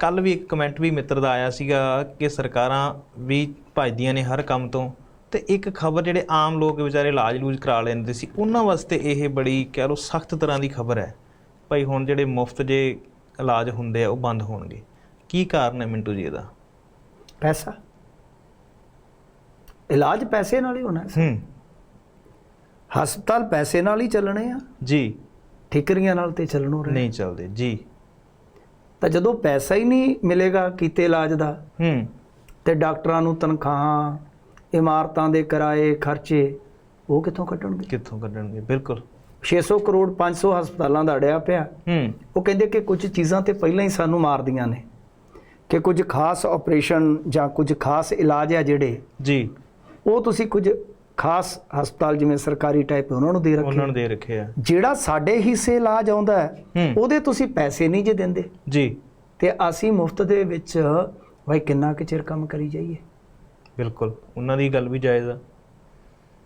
ਕੱਲ ਵੀ ਇੱਕ ਕਮੈਂਟ ਵੀ ਮਿੱਤਰ ਦਾ ਆਇਆ ਸੀਗਾ ਕਿ ਸਰਕਾਰਾਂ ਵੀ ਭੱਜਦੀਆਂ ਨੇ ਹਰ ਕੰਮ ਤੋਂ ਤੇ ਇੱਕ ਖਬਰ ਜਿਹੜੇ ਆਮ ਲੋਕ ਵਿਚਾਰੇ ਇਲਾਜ ਲੂਜ ਕਰਾ ਲੈਂਦੇ ਸੀ ਉਹਨਾਂ ਵਾਸਤੇ ਇਹ ਬੜੀ ਕਹਿ ਲਓ ਸਖਤ ਤਰ੍ਹਾਂ ਦੀ ਖਬਰ ਹੈ। ਭਾਈ ਹੁਣ ਜਿਹੜੇ ਮੁਫਤ ਜੇ ਇਲਾਜ ਹੁੰਦੇ ਆ ਉਹ ਬੰਦ ਹੋਣਗੇ। ਕੀ ਕਾਰਨ ਹੈ ਮਿੰਟੂ ਜੀ ਇਹਦਾ? ਪੈਸਾ। ਇਲਾਜ ਪੈਸੇ ਨਾਲ ਹੀ ਹੋਣਾ ਹੈ। ਹੂੰ। ਹਸਪਤਾਲ ਪੈਸੇ ਨਾਲ ਹੀ ਚੱਲਣੇ ਆ। ਜੀ। ਠਿਕਰੀਆਂ ਨਾਲ ਤੇ ਚੱਲਣੋਂ ਰਹੇ ਨਹੀਂ ਚੱਲਦੇ। ਜੀ। ਤਾਂ ਜਦੋਂ ਪੈਸਾ ਹੀ ਨਹੀਂ ਮਿਲੇਗਾ ਕੀਤੇ ਇਲਾਜ ਦਾ ਹੂੰ। ਤੇ ਡਾਕਟਰਾਂ ਨੂੰ ਤਨਖਾਹਾਂ ਇਮਾਰਤਾਂ ਦੇ ਕਿਰਾਏ ਖਰਚੇ ਉਹ ਕਿੱਥੋਂ ਕੱਢਣਗੇ? ਕਿੱਥੋਂ ਕੱਢਣਗੇ? ਬਿਲਕੁਲ। 600 ਕਰੋੜ 500 ਹਸਪਤਾਲਾਂ ਦਾ ਅੜਿਆ ਪਿਆ। ਹੂੰ। ਉਹ ਕਹਿੰਦੇ ਕਿ ਕੁਝ ਚੀਜ਼ਾਂ ਤੇ ਪਹਿਲਾਂ ਹੀ ਸਾਨੂੰ ਮਾਰਦੀਆਂ ਨੇ ਕਿ ਕੁਝ ਖਾਸ ਆਪਰੇਸ਼ਨ ਜਾਂ ਕੁਝ ਖਾਸ ਇਲਾਜ ਆ ਜਿਹੜੇ। ਜੀ। ਉਹ ਤੁਸੀਂ ਕੁਝ ਖਾਸ ਹਸਪਤਾਲ ਜਿਵੇਂ ਸਰਕਾਰੀ ਟਾਈਪ ਉਹਨਾਂ ਨੂੰ ਦੇ ਰੱਖੇ ਉਹਨਾਂ ਨੇ ਦੇ ਰੱਖੇ ਆ। ਜਿਹੜਾ ਸਾਡੇ ਹਿੱਸੇ ਇਲਾਜ ਆਉਂਦਾ ਹੈ ਉਹਦੇ ਤੁਸੀਂ ਪੈਸੇ ਨਹੀਂ ਜੇ ਦਿੰਦੇ। ਜੀ। ਤੇ ਅਸੀਂ ਮੁਫਤ ਦੇ ਵਿੱਚ ਭਾਈ ਕਿੰਨਾ ਕੁ ਚਿਰ ਕੰਮ ਕਰੀ ਜਾਈਏ? ਬਿਲਕੁਲ। ਉਹਨਾਂ ਦੀ ਗੱਲ ਵੀ ਜਾਇਜ਼ ਆ।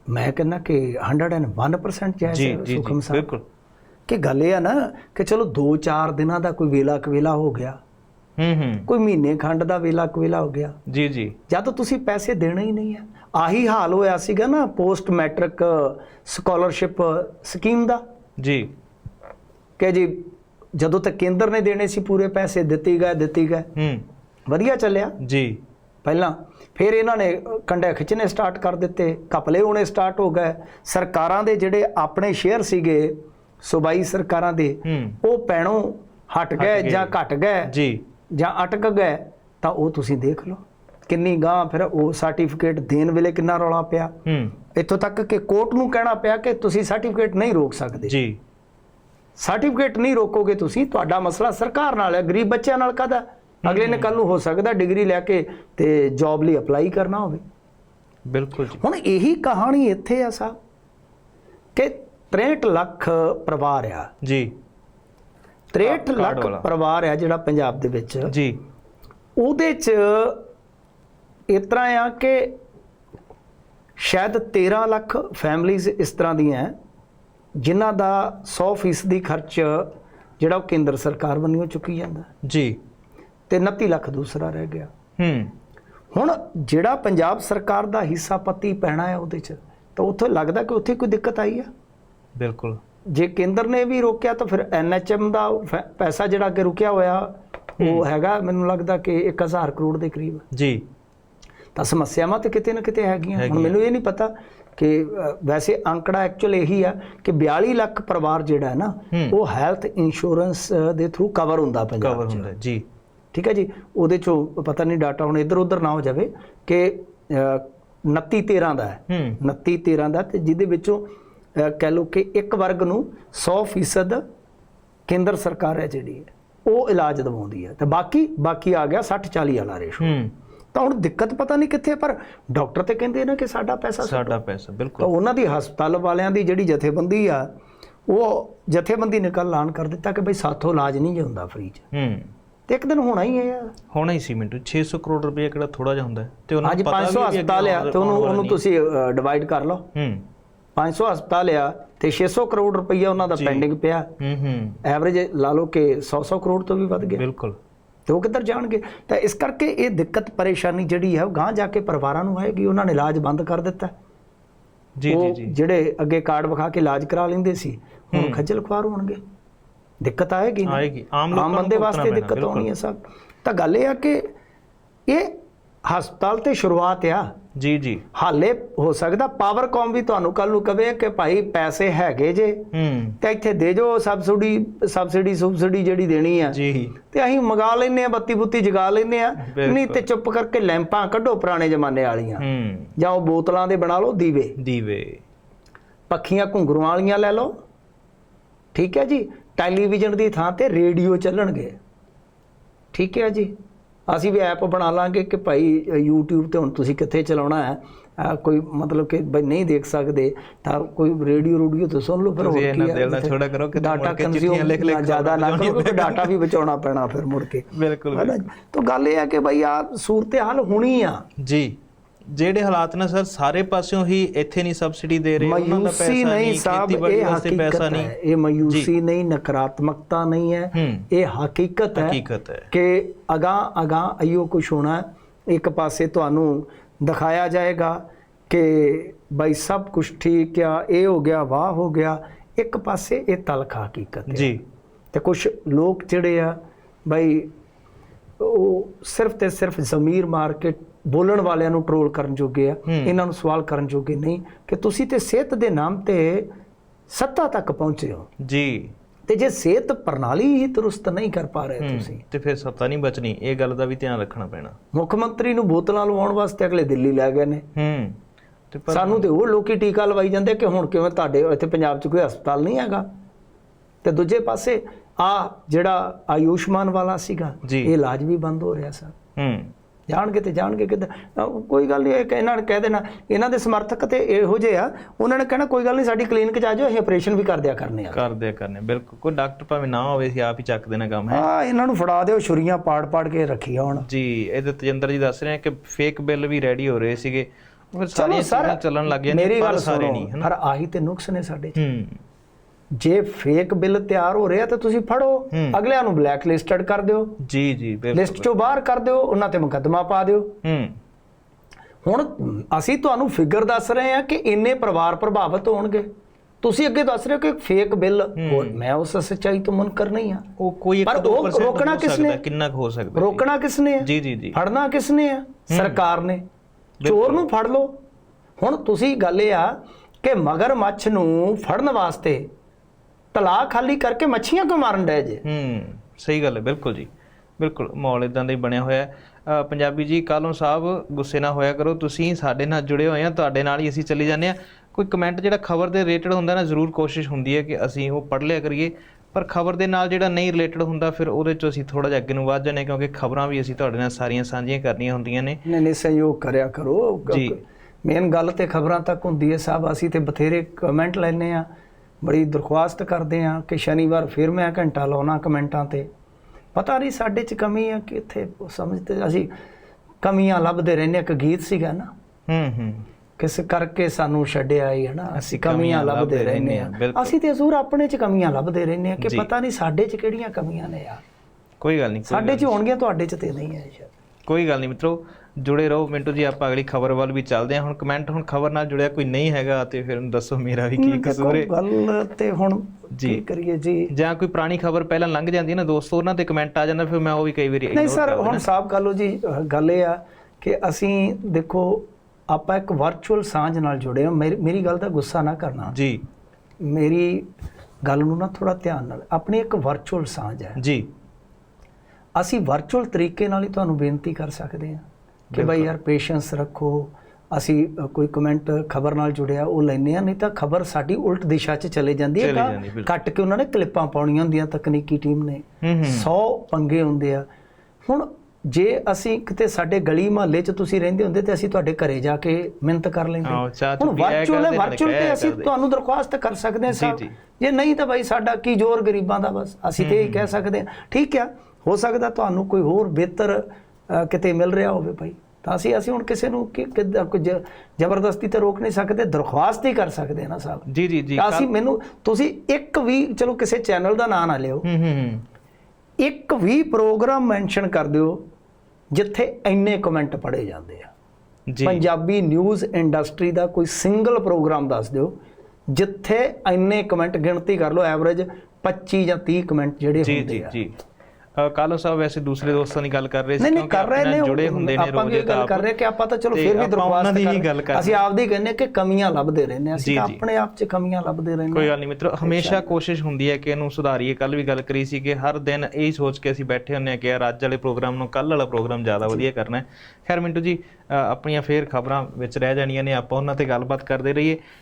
ਮੈਂ ਕਹਿੰਦਾ ਕਿ 101% ਜਾਇਜ਼ ਹੈ ਸੁਖਮ ਸਾਹਿਬ। ਬਿਲਕੁਲ। ਕਿ ਗੱਲ ਇਹ ਆ ਨਾ ਕਿ ਚਲੋ 2-4 ਦਿਨਾਂ ਦਾ ਕੋਈ ਵੇਲਾ ਕਵੇਲਾ ਹੋ ਗਿਆ। ਹੂੰ ਹੂੰ। ਕੋਈ ਮਹੀਨੇ ਖੰਡ ਦਾ ਵੇਲਾ ਕਵੇਲਾ ਹੋ ਗਿਆ। ਜੀ ਜੀ। ਜਾਂ ਤਾਂ ਤੁਸੀਂ ਪੈਸੇ ਦੇਣੇ ਹੀ ਨਹੀਂ ਆ ਆਹੀ ਹਾਲ ਹੋਇਆ ਸੀਗਾ ਨਾ ਪੋਸਟ ਮੈਟ੍ਰਿਕ ਸਕਾਲਰਸ਼ਿਪ ਸਕੀਮ ਦਾ। ਜੀ। ਕਿ ਜੀ ਜਦੋਂ ਤੱਕ ਕੇਂਦਰ ਨੇ ਦੇਣੇ ਸੀ ਪੂਰੇ ਪੈਸੇ ਦਿੱਤੀ ਗਏ ਦਿੱਤੀ ਗਏ। ਹੂੰ। ਵਧੀਆ ਚੱਲਿਆ। ਜੀ। ਪਹਿਲਾਂ ਫਿਰ ਇਹਨਾਂ ਨੇ ਕੰਡੇ ਖਿੱਚਣੇ ਸਟਾਰਟ ਕਰ ਦਿੱਤੇ। ਕਪਲੇ ਹੋਣੇ ਸਟਾਰਟ ਹੋ ਗਏ। ਸਰਕਾਰਾਂ ਦੇ ਜਿਹੜੇ ਆਪਣੇ ਸ਼ੇਅਰ ਸੀਗੇ ਸੂਬਾਈ ਸਰਕਾਰਾਂ ਦੇ ਹੂੰ। ਉਹ ਪੈਣੋਂ ਹਟ ਗਏ। ਜਾਂ ਘਟ ਗਏ। ਜੀ। ਜਾਂ ਅਟਕ ਗਏ ਤਾਂ ਉਹ ਤੁਸੀਂ ਦੇਖ ਲਓ। ਕਿੰਨੀ ਗਾਂ ਫਿਰ ਉਹ ਸਰਟੀਫਿਕੇਟ ਦੇਣ ਵੇਲੇ ਕਿੰਨਾ ਰੌਲਾ ਪਿਆ। ਹੂੰ। ਇੱਥੋਂ ਤੱਕ ਕਿ ਕੋਰਟ ਨੂੰ ਕਹਿਣਾ ਪਿਆ ਕਿ ਤੁਸੀਂ ਸਰਟੀਫਿਕੇਟ ਨਹੀਂ ਰੋਕ ਸਕਦੇ। ਜੀ। ਸਰਟੀਫਿਕੇਟ ਨਹੀਂ ਰੋਕੋਗੇ ਤੁਸੀਂ ਤੁਹਾਡਾ ਮਸਲਾ ਸਰਕਾਰ ਨਾਲ ਹੈ ਗਰੀਬ ਬੱਚਿਆਂ ਨਾਲ ਕਾਹਦਾ? ਅਗਲੇ ਨੇ ਕੱਲ ਨੂੰ ਹੋ ਸਕਦਾ ਡਿਗਰੀ ਲੈ ਕੇ ਤੇ ਜੌਬ ਲਈ ਅਪਲਾਈ ਕਰਨਾ ਹੋਵੇ। ਬਿਲਕੁਲ ਜੀ। ਹੁਣ ਇਹੀ ਕਹਾਣੀ ਇੱਥੇ ਆ ਸਾਹਿਬ ਕਿ 63 ਲੱਖ ਪਰਿਵਾਰ ਆ। ਜੀ। 63 ਕਾਰਡ ਲੱਖ। ਪਰਿਵਾਰ ਆ ਜਿਹੜਾ ਪੰਜਾਬ ਦੇ ਵਿੱਚ। ਜੀ। ਉਹਦੇ ਚ ਇਸ ਤਰ੍ਹਾਂ ਆ ਕਿ ਸ਼ਾਇਦ 13 ਲੱਖ ਫੈਮਲੀਜ਼ ਇਸ ਤਰ੍ਹਾਂ ਦੀਆਂ ਜਿਨ੍ਹਾਂ ਦਾ 100% ਖਰਚ ਜਿਹੜਾ ਉਹ ਕੇਂਦਰ ਸਰਕਾਰ ਵੱਲੋਂ ਚੁੱਕੀ ਜਾਂਦਾ। ਜੀ। ਤੇ 29 ਲੱਖ ਦੂਸਰਾ ਰਹਿ ਗਿਆ। ਹੂੰ। ਹੁਣ ਜਿਹੜਾ ਪੰਜਾਬ ਸਰਕਾਰ ਦਾ ਹਿੱਸਾ ਪੱਤੀ ਪੈਣਾ ਹੈ ਉਹਦੇ ਚ ਤਾਂ ਉੱਥੇ ਲੱਗਦਾ ਕਿ ਉੱਥੇ ਕੋਈ ਦਿੱਕਤ ਆਈ ਆ? ਬਿਲਕੁਲ। ਜੇ ਕੇਂਦਰ ਨੇ ਵੀ ਰੋਕਿਆ ਤਾਂ ਫਿਰ ਐਨਐਚਐਮ ਦਾ ਪੈਸਾ ਜਿਹੜਾ ਕਿ ਰੁਕਿਆ ਹੋਇਆ ਉਹ ਹੈਗਾ ਮੈਨੂੰ ਲੱਗਦਾ ਕਿ 1000 ਕਰੋੜ ਦੇ ਕਰੀਬ। ਜੀ। ਤਾਂ ਸਮੱਸਿਆਵਾਂ ਤੇ ਕਿਤੇ ਨਾ ਕਿਤੇ ਹੈਗੀਆਂ। ਹੁਣ। ਮੈਨੂੰ ਇਹ ਨਹੀਂ ਪਤਾ ਕਿ ਵੈਸੇ ਅੰਕੜਾ ਐਕਚੁਅਲ ਇਹੀ ਆ ਕਿ 42 ਲੱਖ ਪਰਿਵਾਰ ਜਿਹੜਾ ਹੈ ਨਾ। ਉਹ ਹੈਲਥ ਇੰਸ਼ੋਰੈਂਸ ਦੇ ਥਰੂ ਕਵਰ ਹੁੰਦਾ ਪੰਜਾਬ ਕਵਰ ਹੁੰਦਾ ਜੀ। ਠੀਕ ਹੈ ਜੀ? ਉਹਦੇ ਚੋਂ ਪਤਾ ਨਹੀਂ ਡਾਟਾ ਹੁਣ ਇੱਧਰ ਉੱਧਰ ਨਾ ਹੋ ਜਾਵੇ ਕਿ ਅ, 29 13 ਦਾ ਹੈ। ਹੂੰ। 29 13 ਦਾ ਤੇ ਜਿਹਦੇ ਵਿੱਚੋਂ ਕਹਿ ਲਓ ਕਿ ਇੱਕ ਵਰਗ ਨੂੰ 100% ਕੇਂਦਰ ਸਰਕਾਰ ਹੈ ਜਿਹੜੀ ਹੈ ਉਹ ਇਲਾਜ ਦਿਵਾਉਂਦੀ ਹੈ। ਤੇ ਬਾਕੀ ਬਾਕੀ ਆ ਗਿਆ 60 40 ਵਾਲਾ ਰੇਸ਼ੋ ਹੂੰ। ਤਾਂ ਹੁਣ ਦਿੱਕਤ ਪਤਾ ਨਹੀਂ ਕਿੱਥੇ ਪਰ ਡਾਕਟਰ ਤੇ ਕਹਿੰਦੇ ਨੇ ਕਿ ਸਾਡਾ ਪੈਸਾ। ਸਾਡਾ ਪੈਸਾ ਤਾਂ ਬਿਲਕੁਲ ਉਹਨਾਂ ਦੀ ਹਸਪਤਾਲ ਵਾਲਿਆਂ ਦੀ ਜਿਹੜੀ ਜਥੇਬੰਦੀ ਆ ਉਹ ਜਥੇਬੰਦੀ ਨੇ ਕੱਲ੍ਹ ਐਲਾਨ ਕਰ ਦਿੱਤਾ ਕਿ ਬਈ ਸਾਥੋਂ ਇਲਾਜ ਨਹੀਂ ਜੇ ਹੁੰਦਾ ਫ੍ਰੀ ਚ। ਹੂੰ। ਤੇ ਇੱਕ ਦਿਨ ਹੋਣਾ ਹੀ ਹੈ ਯਾਰ। ਹੋਣਾ ਹੀ ਸੀ ਮਿੰਟੂ 600 ਕਰੋੜ ਰੁਪਏ ਕਿਹੜਾ ਥੋੜਾ ਜਿਹਾ ਹੁੰਦਾ ਤੇ ਉਹਨਾਂ ਨੂੰ ਪਤਾ 500 ਵੀ ਹਸਪਤਾਲ ਆ ਤੇ ਉਹਨੂੰ ਉਹਨੂੰ। ਤੁਸੀਂ ਡਿਵਾਈਡ ਕਰ ਲਓ। ਹੂੰ। 500 ਹਸਪਤਾਲ ਆ ਤੇ 600 ਕਰੋੜ ਰੁਪਈਆ ਉਹਨਾਂ ਦਾ। ਪੈਂਡਿੰਗ ਪਿਆ। ਹੂੰ ਹੂੰ। ਐਵਰੇਜ ਲਾ ਲਓ ਕਿ 100-100 ਕਰੋੜ ਤੋਂ ਵੀ ਵੱਧ ਗਿਆ। ਬਿਲਕੁਲ। ਤੇ ਉਹ ਕਿੱਧਰ ਜਾਣਗੇ? ਤਾਂ ਇਸ ਕਰਕੇ ਇਹ ਦਿੱਕਤ ਪਰੇਸ਼ਾਨੀ ਜਿਹੜੀ ਹੈ ਉਹ ਗਾਂ ਜਾ ਕੇ ਪਰਿਵਾਰਾਂ ਨੂੰ ਆਏਗੀ। ਉਹਨਾਂ ਨੇ ਇਲਾਜ ਬੰਦ ਕਰ ਦਿੱਤਾ। ਜੀ ਜੀ ਜੀ। ਜਿਹੜੇ ਅੱਗੇ ਕਾਰਡ ਵਿਖਾ ਕੇ ਇਲਾਜ ਕਰਾ ਲੈਂਦੇ ਸੀ ਹੁਣ। ਖੱਜਲ ਖੁਆਰ ਹੋਣਗੇ। ਦਿੱਕਤ ਆਏਗੀ ਨਾ। ਆਏਗੀ। ਆਮ ਲੋਕਾਂ ਬੰਦੇ ਵਾਸਤੇ ਦਿੱਕਤ। ਆਉਣੀ ਹੈ ਸਭ। ਤਾਂ ਗੱਲ ਇਹ ਆ ਕਿ ਇਹ ਹਸਪਤਾਲ ਤੇ ਸ਼ੁਰੂਆਤ ਆ। ਜੀ ਜੀ। ਹਾਲੇ ਹੋ ਸਕਦਾ ਪਾਵਰਕੌਮ ਵੀ ਤੁਹਾਨੂੰ ਕੱਲ ਨੂੰ ਕਵੇ ਕਿ ਭਾਈ ਪੈਸੇ ਹੈਗੇ ਜੇ ਹੂੰ। ਤੇ ਇੱਥੇ ਦੇ ਜੋ ਸਬਸਿਡੀ ਸਬਸਿਡੀ ਸਬਸਿਡੀ ਜਿਹੜੀ ਦੇਣੀ ਆ ਜੀ। ਤੇ ਅਸੀਂ ਮੰਗਾ ਲੈਨੇ ਆ ਬੱਤੀ ਬੁੱਤੀ ਜਗਾ ਲੈਨੇ ਆ। ਨਹੀਂ ਤੇ ਚੁੱਪ ਕਰਕੇ ਲੈਂਪਾਂ ਕੱਢੋ ਪੁਰਾਣੇ ਜ਼ਮਾਨੇ ਵਾਲੀਆਂ। ਹੂੰ। ਜਾਂ ਉਹ ਬੋਤਲਾਂ ਦੇ ਬਣਾ ਲਓ ਦੀਵੇ। ਦੀਵੇ। ਪੱਖੀਆਂ ਘੁੰਗਰੂਆਂ ਵਾਲੀਆਂ ਲੈ ਲਓ। ਠੀਕ ਹੈ ਜੀ? ਟੈਲੀਵਿਜ਼ਨ ਦੀ ਥਾਂ ਤੇ ਰੇਡੀਓ ਚੱਲਣਗੇ। ਠੀਕ ਹੈ ਜੀ? ਅਸੀਂ ਵੀ ਐਪ ਬਣਾ ਲਾਂਗੇ ਕਿ ਭਾਈ YouTube ਤੇ ਹੁਣ ਤੁਸੀਂ ਕਿੱਥੇ ਚਲਾਉਣਾ ਹੈ? ਕੋਈ ਮਤਲਬ ਕਿ ਬਈ ਨਹੀਂ ਦੇਖ ਸਕਦੇ ਤਾਂ ਕੋਈ ਰੇਡੀਓ ਰੂਡੀਓ ਤੇ ਸੁਣ ਲਓ ਫਿਰ ਹੋਰ ਕੀ ਹੈ, ਦਿਲ ਨਾਲ ਛੋੜਾ ਕਰੋ ਕਿ ਡਾਟਾ ਕੰਜ਼ਿਊਮ ਲਿਖ ਲਿਖ ਜ਼ਿਆਦਾ ਨਾ ਕਰੋ ਕਿ ਡਾਟਾ ਵੀ ਬਚਾਉਣਾ ਪੈਣਾ ਫਿਰ ਮੁੜ ਕੇ। ਬਿਲਕੁਲ ਹੈ ਨਾ? ਤਾਂ ਗੱਲ ਇਹ ਹੈ ਕਿ ਭਾਈ ਆ ਸੂਰਤ ਹਾਲ ਹੋਣੀ ਆ। ਜੀ। ਜਿਹੜੇ ਹਾਲਾਤ ਨੇ ਸਰ ਸਾਰੇ ਪਾਸਿਓਂ ਹੀ ਇੱਥੇ ਨਹੀਂ ਸਬਸਿਡੀ ਦੇ ਰਹੇ ਉਹਨਾਂ ਦਾ ਪੈਸਾ ਨਹੀਂ ਖੇਤੀਬਾੜੀ ਇਹ ਵਾਸਤੇ ਪੈਸਾ ਹਕੀਕਤ ਨਹੀਂ। ਹੈ। ਇਹ ਮਾਯੂਸੀ ਨਹੀਂ ਨਕਾਰਾਤਮਕਤਾ ਨਹੀਂ ਹੈ। ਇਹ ਹਕੀਕਤ ਹੈ ਹਕੀਕਤ ਹੈ। ਕਿ ਅਗਾ ਅਗਾ ਅਯੋ ਕੁਛ ਹੋਣਾ। ਇੱਕ ਪਾਸੇ ਤੁਹਾਨੂੰ ਦਿਖਾਇਆ ਜਾਏਗਾ ਕਿ ਬਈ ਸਭ ਕੁਝ ਠੀਕ ਆ ਇਹ ਹੋ ਗਿਆ ਵਾਹ ਹੋ ਗਿਆ। ਇੱਕ ਪਾਸੇ ਇਹ ਤਲਖ ਹਕੀਕਤ ਹੈ। ਜੀ। ਤੇ ਕੁਝ ਲੋਕ ਜਿਹੜੇ ਆ ਬਈ ਉਹ ਸਿਰਫ ਤੇ ਸਿਰਫ ਜ਼ਮੀਰ ਮਾਰ ਕੇ ਬੋਲਣ ਵਾਲਿਆਂ ਨੂੰ ਟਰੋਲ ਕਰਨ ਜੋਗੇ ਆ। ਇਹਨਾਂ ਨੂੰ ਸਵਾਲ ਕਰਨ ਜੋਗੇ ਨਹੀਂ ਕਿ ਤੁਸੀਂ ਤੇ ਸਿਹਤ ਦੇ ਨਾਮ ਤੇ ਸੱਤਾ ਤੱਕ ਪਹੁੰਚੇ ਹੋ। ਜੀ। ਤੇ ਜੇ ਸਿਹਤ ਪ੍ਰਣਾਲੀ ਹੀ ਦਰੁਸਤ ਨਹੀਂ ਕਰ ਪਾ ਰਹੇ ਤੁਸੀਂ। ਤੇ ਫਿਰ ਸੱਤਾ ਨਹੀਂ ਬਚਣੀ ਇਹ ਗੱਲ ਦਾ ਵੀ ਧਿਆਨ ਰੱਖਣਾ ਪੈਣਾ। ਮੁੱਖ ਮੰਤਰੀ ਨੂੰ ਬੋਤਲਾਂ ਲਵਾਉਣ ਵਾਸਤੇ ਅਗਲੇ ਦਿੱਲੀ ਲੈ ਗਏ ਨੇ। ਹੂੰ ਤੇ ਪਰ ਸਾਨੂੰ ਤੇ ਉਹ ਲੋਕੀ ਟੀਕਾ ਲਵਾਈ ਜਾਂਦੇ ਕਿ ਹੁਣ ਕਿਵੇਂ ਤੁਹਾਡੇ ਇੱਥੇ ਪੰਜਾਬ 'ਚ ਕੋਈ ਹਸਪਤਾਲ ਨਹੀਂ ਹੈਗਾ। ਤੇ ਦੂਜੇ ਪਾਸੇ ਆ ਜਿਹੜਾ ਆਯੁਸ਼ਮਾਨ ਵਾਲਾ ਸੀਗਾ। ਇਹ ਇਲਾਜ ਵੀ ਬੰਦ ਹੋ ਰਿਹਾ ਸਰ। ਹੂੰ। ਜਾਣਗੇ ਤੇ ਜਾਣਗੇ ਕਿ ਕੋਈ ਗੱਲ ਨਹੀਂ ਇਹ ਇਹਨਾਂ ਨੇ ਕਹਿ ਦੇਣਾ। ਇਹਨਾਂ ਦੇ ਸਮਰਥਕ ਤੇ ਇਹੋ ਜਿਹੇ ਆ। ਉਹਨਾਂ ਨੇ ਕਹਿਣਾ ਕੋਈ ਗੱਲ ਨਹੀਂ ਸਾਡੀ ਕਲੀਨਿਕ 'ਚ ਆ ਜਾਓ ਅਸੀਂ ਆਪਰੇਸ਼ਨ ਵੀ ਕਰ ਦਿਆ ਕਰਨੇ ਆ। ਕਰਦੇ ਕਰਨੇ ਬਿਲਕੁਲ ਕੋਈ ਡਾਕਟਰ ਭਾਵੇਂ ਨਾ ਹੋਵੇ ਸੀ ਆਪ ਹੀ ਚੱਕ ਦੇਣਾ ਕੰਮ ਹੈ। ਹਾਂ ਇਹਨਾਂ ਨੂੰ ਫੜਾ ਦਿਓ ਛੁਰੀਆਂ ਪਾੜ-ਪਾੜ ਕੇ ਰੱਖੀ ਹੁਣ। ਜੀ ਇਹਦੇ ਤਜਿੰਦਰ ਜੀ ਦੱਸ ਰਹੇ ਆ ਕਿ ਫੇਕ ਬਿੱਲ ਵੀ ਰੈਡੀ ਹੋ ਰਹੇ ਸੀਗੇ। ਫਿਰ ਸਾਰੀਆਂ ਚੱਲਣ ਲੱਗ ਜਾਂਦੀਆਂ ਮੇਰੀ ਗੱਲ ਸਾਰੇ ਨਹੀਂ ਹਨਾ ਪਰ ਆਹੀ ਤੇ ਨੁਕਸ ਨੇ ਸਾਡੇ 'ਚ। ਹੂੰ। ਜੇ ਫੇਕ ਬਿੱਲ ਤਿਆਰ ਹੋ ਰਿਹਾ ਤਾਂ ਤੁਸੀਂ ਫੜੋ। ਅਗਲਿਆਂ ਨੂੰ ਬਲੈਕ ਲਿਸਟਡ ਕਰ ਦਿਓ। ਜੀ ਜੀ ਬਿਲਕੁਲ ਲਿਸਟ ਚੋਂ ਬਾਹਰ ਕਰ ਦਿਓ ਉਹਨਾਂ ਤੇ ਮੁਕੱਦਮਾ ਪਾ ਦਿਓ। ਹੂੰ। ਹੁਣ ਅਸੀਂ ਤੁਹਾਨੂੰ ਫਿਗਰ ਦੱਸ ਰਹੇ ਹਾਂ ਕਿ ਇੰਨੇ ਪਰਿਵਾਰ ਪ੍ਰਭਾਵਿਤ ਹੋਣਗੇ। ਤੁਸੀਂ ਅੱਗੇ ਦੱਸ ਰਹੇ ਹੋ ਕਿ ਫੇਕ ਬਿੱਲ ਮੈਂ ਉਸ ਸੱਚਾਈ ਤੋਂ ਮੁਨਕਰ ਨਹੀਂ ਹਾਂ। ਉਹ ਕੋਈ ਪਰ 1 ਉਹ 2% ਰੋਕਣਾ ਕਿਸ ਨੇ? ਕਿੰਨਾ ਹੋ ਸਕਦਾ? ਰੋਕਣਾ ਕਿਸ ਨੇ ਜੀ ਜੀ ਜੀ। ਫੜਨਾ ਕਿਸ ਨੇ ਆ ਸਰਕਾਰ ਨੇ। ਚੋਰ ਨੂੰ ਫੜ ਲਓ। ਹੁਣ ਤੁਸੀਂ ਗੱਲ ਇਹ ਆ ਕਿ ਮਗਰ ਮੱਛ ਨੂੰ ਫੜਨ ਵਾਸਤੇ ਤਲਾਕ ਖਾਲੀ ਕਰਕੇ ਮੱਛੀਆਂ ਕਿਉਂ ਮਾਰਨ ਡਏ ਜੇ? ਹੂੰ ਸਹੀ ਗੱਲ ਹੈ ਬਿਲਕੁਲ ਜੀ। ਬਿਲਕੁਲ ਮਾਹੌਲ ਇਦਾਂ ਦਾ ਹੀ ਬਣਿਆ ਹੋਇਆ ਹੈ। ਪੰਜਾਬੀ ਜੀ ਕਾਲੋਂ ਸਾਹਿਬ ਗੁੱਸੇ ਨਾ ਹੋਇਆ ਕਰੋ ਤੁਸੀਂ ਸਾਡੇ ਨਾਲ ਜੁੜੇ ਹੋਏ ਆ ਤੁਹਾਡੇ ਨਾਲ ਹੀ ਅਸੀਂ ਚੱਲੀ ਜਾਂਦੇ ਆ ਕੋਈ ਕਮੈਂਟ ਜਿਹੜਾ ਖਬਰ ਦੇ ਰਿਲੇਟਡ ਹੁੰਦਾ ਨਾ ਜ਼ਰੂਰ ਕੋਸ਼ਿਸ਼ ਹੁੰਦੀ ਹੈ ਕਿ ਅਸੀਂ ਉਹ ਪੜ੍ਹ ਲਿਆ ਕਰੀਏ। ਪਰ ਖਬਰ ਦੇ ਨਾਲ ਜਿਹੜਾ ਨਹੀਂ ਰਿਲੇਟਡ ਹੁੰਦਾ ਫਿਰ ਉਹਦੇ ਚ ਅਸੀਂ ਥੋੜਾ ਜਿਹਾ ਅੱਗੇ ਨੂੰ ਵੱਧ ਜਾਂਦੇ ਕਿਉਂਕਿ ਖਬਰਾਂ ਵੀ ਅਸੀਂ ਤੁਹਾਡੇ ਨਾਲ ਸਾਰੀਆਂ ਸਾਂਝੀਆਂ ਕਰਨੀਆਂ ਹੁੰਦੀਆਂ ਨੇ। ਨਹੀਂ ਨਹੀਂ ਸਹਿਯੋਗ ਕਰਿਆ ਕਰੋ। ਜੀ। ਮੇਨ ਗੱਲ ਤੇ ਖਬਰਾਂ ਤੱਕ ਹੁੰਦੀ ਹੈ ਸਾਹਿਬ ਅਸੀਂ ਤੇ ਬਥੇਰੇ ਕਮੈਂਟ ਲੈਨੇ ਆ ਬੜੀ ਦਰਖਾਸਤ ਕਰਦੇ ਆ ਕਿ ਸ਼ਨੀਵਾਰ ਫਿਰ ਮੈਂ ਘੰਟਾ ਲਾਉਣਾ ਕਮੈਂਟਾਂ ਤੇ। ਪਤਾ ਨਹੀਂ ਸਾਡੇ 'ਚ ਕਮੀ ਆ ਕਿ ਇੱਥੇ ਸਮਝਦੇ ਅਸੀਂ ਕਮੀਆਂ ਲੱਭਦੇ ਰਹਿੰਦੇ। ਇੱਕ ਗੀਤ ਸੀਗਾ ਨਾ। ਹੂੰ ਹੂੰ। ਕਿਸ ਕਰਕੇ ਸਾਨੂੰ ਛੱਡਿਆ ਹੀ ਹੈ ਨਾ ਅਸੀਂ ਕਮੀਆਂ ਲੱਭਦੇ ਰਹਿੰਦੇ ਆ। ਅਸੀਂ ਤੇ ਜ਼ਰੂਰ ਆਪਣੇ 'ਚ ਕਮੀਆਂ ਲੱਭਦੇ ਰਹਿੰਦੇ ਆ ਕਿ। ਪਤਾ ਨਹੀਂ ਸਾਡੇ 'ਚ ਕਿਹੜੀਆਂ ਕਮੀਆਂ ਨੇ ਆ ਕੋਈ ਗੱਲ ਨਹੀਂ ਸਾਡੇ 'ਚ ਹੋਣਗੀਆਂ ਤੁਹਾਡੇ 'ਚ ਤੇ ਨਹੀਂ ਹੈ ਸ਼ਾਇਦ ਕੋਈ ਗੱਲ ਨਹੀਂ ਮਿੱਤਰੋ ਜੁੜੇ ਰਹੋ। ਮਿੰਟੂ ਜੀ ਆਪਾਂ ਅਗਲੀ ਖਬਰ ਵੱਲ ਵੀ ਚੱਲਦੇ ਹਾਂ। ਹੁਣ ਕਮੈਂਟ ਹੁਣ ਖਬਰ ਨਾਲ ਜੁੜਿਆ ਕੋਈ ਨਹੀਂ ਹੈਗਾ ਤੇ ਫਿਰ ਦੱਸੋ ਮੇਰਾ ਵੀ ਕੀ ਕਸੂਰ ਹੈ। ਗੱਲ ਤੇ ਹੁਣ ਜੀ। ਕੀ ਕਰੀਏ ਜੀ। ਜਾਂ ਕੋਈ ਪੁਰਾਣੀ ਖਬਰ ਪਹਿਲਾਂ ਲੰਘ ਜਾਂਦੀ ਹੈ ਨਾ ਦੋਸਤੋ ਉਹਨਾਂ ਤੇ ਕਮੈਂਟ ਆ ਜਾਂਦਾ ਫਿਰ ਮੈਂ ਉਹ ਵੀ ਕਈ ਵਾਰੀ ਨਹੀਂ ਸਰ ਹੁਣ। ਸਾਫ਼ ਕਰ ਲਓ ਜੀ ਗੱਲ ਇਹ ਆ ਕਿ ਅਸੀਂ ਦੇਖੋ ਆਪਾਂ ਇੱਕ ਵਰਚੁਅਲ ਸਾਂਝ ਨਾਲ ਜੁੜੇ ਹਾਂ। ਮੇਰੀ ਮੇਰੀ ਗੱਲ ਦਾ ਗੁੱਸਾ ਨਾ ਕਰਨਾ। ਜੀ। ਮੇਰੀ ਗੱਲ ਨੂੰ ਨਾ ਥੋੜਾ ਧਿਆਨ ਨਾਲ। ਆਪਣੀ ਇੱਕ ਵਰਚੁਅਲ ਸਾਂਝ ਹੈ। ਜੀ। ਅਸੀਂ ਵਰਚੁਅਲ ਤਰੀਕੇ ਨਾਲ ਹੀ ਤੁਹਾਨੂੰ ਬੇਨਤੀ ਕਰ ਸਕਦੇ ਹਾਂ। ਕਿ ਭਾਈ ਯਾਰ ਪੇਸ਼ੈਂਸ ਰੱਖੋ ਅਸੀਂ ਕੋਈ ਕਮੈਂਟ ਖਬਰ ਨਾਲ ਜੁੜਿਆ ਉਹ ਲੈਨੇ ਆ ਨਹੀਂ ਤਾਂ ਖਬਰ ਸਾਡੀ ਉਲਟ ਦਿਸ਼ਾ 'ਚ ਚਲੇ ਜਾਂਦੀ ਹੈ ਬਿਲਕੁਲ। ਕੱਟ ਕੇ ਉਹਨਾਂ ਨੇ ਕਲਿੱਪਾਂ ਪਾਉਣੀਆਂ ਹੁੰਦੀਆਂ ਤਕਨੀਕੀ ਟੀਮ ਨੇ। ਹੂੰ ਹੂੰ। 100 ਪੰਗੇ ਹੁੰਦੇ ਆ। ਹੁਣ ਜੇ ਅਸੀਂ ਕਿਤੇ ਸਾਡੇ ਗਲੀ ਮਹੱਲੇ 'ਚ ਤੁਸੀਂ ਰਹਿੰਦੇ ਹੁੰਦੇ ਤੇ ਅਸੀਂ ਤੁਹਾਡੇ ਘਰੇ ਜਾ ਕੇ ਮਿਹਨਤ ਕਰ ਲੈਂਦੇ। ਹੁਣ ਵਰਚੁਅਲ ਹੈ ਵਰਚੁਅਲ ਤੇ ਅਸੀਂ। ਤੁਹਾਨੂੰ ਦਰਖਾਸਤ ਕਰ ਸਕਦੇ ਹਾਂ ਜੀ, ਸਾਹਿਬ ਜੀ। ਨਹੀਂ ਤਾਂ ਭਾਈ ਸਾਡਾ ਕੀ ਜ਼ੋਰ ਗਰੀਬਾਂ ਦਾ ਬਸ। ਅਸੀਂ ਤੇ ਇਹ ਕਹਿ ਸਕਦੇ ਹਾਂ। ਠੀਕ ਆ ਹੋ ਸਕਦਾ ਤੁਹਾਨੂੰ ਕੋਈ ਹੋਰ ਬਿਹਤਰ ਕਿਤੇ ਮਿਲ ਰਿਹਾ ਹੋਵੇ ਭਾਈ। ਤਾਂ ਅਸੀਂ ਅਸੀਂ ਹੁਣ ਕਿਸੇ ਨੂੰ ਕਿ- ਕਿੱਦਾਂ ਕੁਝ ਜ਼ਬਰਦਸਤੀ ਤੇ ਰੋਕ ਨਹੀਂ ਸਕਦੇ ਦਰਖਾਸਤ ਹੀ ਕਰ ਸਕਦੇ ਹਾਂ ਨਾ ਸਾਹਿਬ। ਜੀ ਜੀ ਜੀ। ਤਾਂ ਅਸੀਂ ਮੈਨੂੰ ਤੁਸੀਂ ਇੱਕ ਵੀ ਚਲੋ ਕਿਸੇ ਚੈਨਲ ਦਾ ਨਾਂ ਨਾ ਲਿਓ। ਹੂੰ ਹੂੰ ਇੱਕ ਵੀ ਪ੍ਰੋਗਰਾਮ ਮੈਂਸ਼ਨ ਕਰ ਦਿਓ ਜਿੱਥੇ ਇੰਨੇ ਕਮੈਂਟ ਪੜੇ ਜਾਂਦੇ ਆ। ਜੀ। ਪੰਜਾਬੀ ਨਿਊਜ਼ ਇੰਡਸਟਰੀ ਦਾ ਕੋਈ ਸਿੰਗਲ ਪ੍ਰੋਗਰਾਮ ਦੱਸ ਦਿਓ ਜਿੱਥੇ ਇੰਨੇ ਕਮੈਂਟ ਗਿਣਤੀ ਕਰ ਲਓ ਐਵਰੇਜ 25 ਜਾਂ 30 ਕਮੈਂਟ ਜਿਹੜੇ ਜੀ ਹੁੰਦੇ ਜੀ ਆ। ਜੀ। ਅ, ਕਾਲੋ ਸਾਹਿਬ ਵੈਸੇ ਦੂਸਰੇ ਦੋਸਤਾਂ ਦੀ ਗੱਲ ਕਰ ਰਹੇ ਸੀ ਨਹੀਂ ਨਹੀਂ ਕਿਉਂਕਿ ਕਰ ਰਹੇ ਨੇ ਜੁੜੇ ਹੁੰਦੇ ਨੇ ਰੋਜ਼ ਇਹ ਗੱਲ। ਕਰ ਰਹੇ ਕਿ ਆਪਾਂ ਤਾਂ ਚਲੋ ਫਿਰ ਵੀ ਦਰਖਾਸਤ ਦੀ ਹੀ ਗੱਲ ਕਰ ਅਸੀਂ ਆਪਦੀ ਕਹਿੰਦੇ ਕਿ ਕਮੀਆਂ ਲੱਭਦੇ ਰਹਿੰਦੇ ਅਸੀਂ। ਆਪਣੇ ਆਪ 'ਚ ਕਮੀਆਂ ਲੱਭਦੇ ਰਹਿੰਦੇ ਕੋਈ ਗੱਲ ਨਹੀਂ ਮਿੱਤਰੋ ਹਮੇਸ਼ਾ ਕੋਸ਼ਿਸ਼ ਹੁੰਦੀ ਹੈ ਕਿ ਇਹਨੂੰ ਸੁਧਾਰੀਏ। ਕੱਲ ਵੀ ਗੱਲ ਕਰੀ ਸੀ ਕਿ ਹਰ ਦਿਨ ਇਹੀ ਸੋਚ ਕੇ ਅਸੀਂ ਬੈਠੇ ਹੁੰਨੇ ਆ ਕਿ ਯਾਰ ਅੱਜ ਵਾਲੇ ਪ੍ਰੋਗਰਾਮ ਨੂੰ ਕੱਲ ਵਾਲਾ ਪ੍ਰੋਗਰਾਮ ਜ਼ਿਆਦਾ ਵਧੀਆ ਕਰਨਾ ਹੈ। ਖੈਰ ਮਿੰਟੂ ਜੀ ਆਪਣੀਆਂ ਫੇਰ ਖਬਰਾਂ ਵਿੱਚ ਰਹਿ ਜਾਣੀਆਂ ਨੇ ਆਪਾਂ ਉਹਨਾਂ ਤੇ ਗੱਲਬਾਤ ਕਰਦੇ ਰਹੀਏ।